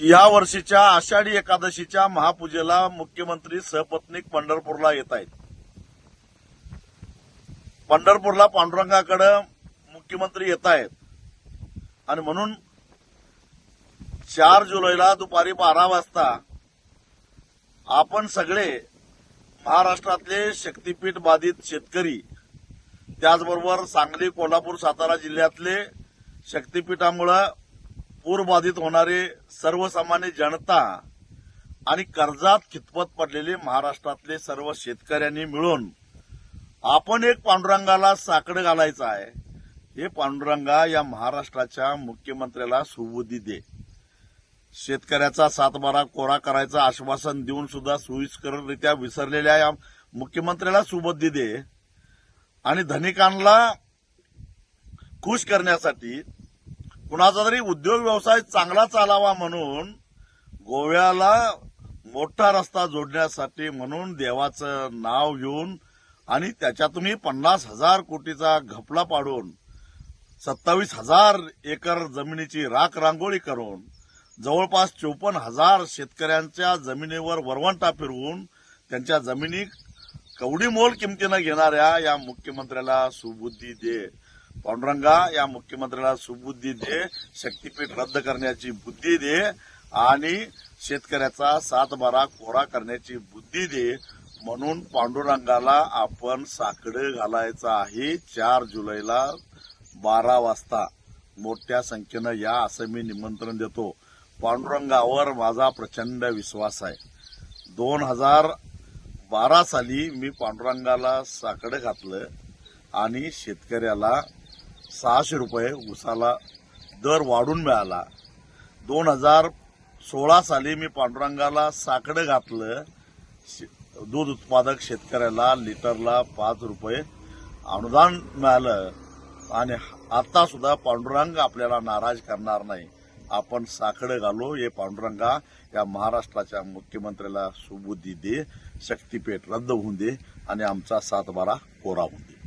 या वर्षीच्या आषाढी एकादशीच्या महापूजेला मुख्यमंत्री सहपत्नीक पंढरपूरला येत आहेत. पंढरपूरला पांडुरंगाकडे मुख्यमंत्री येत आहेत. आणि म्हणून चार जुलैला दुपारी बारा वाजता आपण सगळे महाराष्ट्रातले शक्तीपीठ बाधित शेतकरी त्याचबरोबर सांगली कोल्हापूर सातारा जिल्ह्यातले शक्तीपीठामुळं पूरबाधित होणारे सर्वसामान्य जनता आणि कर्जात खितपत पडलेले महाराष्ट्रातले सर्व शेतकऱ्यांनी मिळून आपण एक पांडुरंगाला साकडं घालायचं आहे. हे पांडुरंगा या महाराष्ट्राच्या मुख्यमंत्र्याला सुबुद्धी दे. शेतकऱ्याचा सातबारा कोरा करायचं आश्वासन देऊन सुद्धा सोयीस्कररित्या विसरलेल्या या मुख्यमंत्र्याला सुबुद्धी दे. आणि धनिकांना खुश करण्यासाठी कुणाचा तरी उद्योग व्यवसाय चांगला चालावा म्हणून गोव्याला मोठा रस्ता जोडण्यासाठी म्हणून देवाचं नाव घेऊन आणि त्याच्यातूनही पन्नास हजार कोटीचा घपला पाडून सत्तावीस हजार एकर जमिनीची राख रांगोळी करून जवळपास चोपन्न हजार शेतकऱ्यांच्या जमिनीवर वरवंटा फिरवून त्यांच्या जमिनी कवडी मोल किमतीनं घेणाऱ्या या मुख्यमंत्र्याला सुबुद्धी दे. पांडुरंगा या मुख्यमंत्र्याला सुबुद्धी दे शक्तीपीठ रद्द करण्याची बुद्धी दे आणि शेतकऱ्याचा सातबारा कोरा करण्याची बुद्धी दे म्हणून पांडुरंगाला आपण साकडे घालायचं आहे चार जुलैला बारा वाजता. मोठ्या संख्येनं या असं मी निमंत्रण देतो. पांडुरंगावर माझा प्रचंड विश्वास आहे. दोन हजार बारा साली मी पांडुरंगाला साकडं घातलं आणि शेतकऱ्याला सहाशे रुपये उसाला दर वाढून मिळाला. दोन हजार सोळा साली मी पांडुरंगाला साकडं घातलं. शे- दूध उत्पादक शेतकऱ्याला लिटरला पाच रुपये अनुदान मिळालं. आणि आता सुद्धा पांडुरंग आपल्याला नाराज करणार नाही. आपण साकडं घालू. हे पांडुरंगा या महाराष्ट्राच्या मुख्यमंत्र्याला सुबुद्धी दे शक्तीपेठ रद्द होऊन दे आणि आमचा सातबारा कोरा होऊन दे.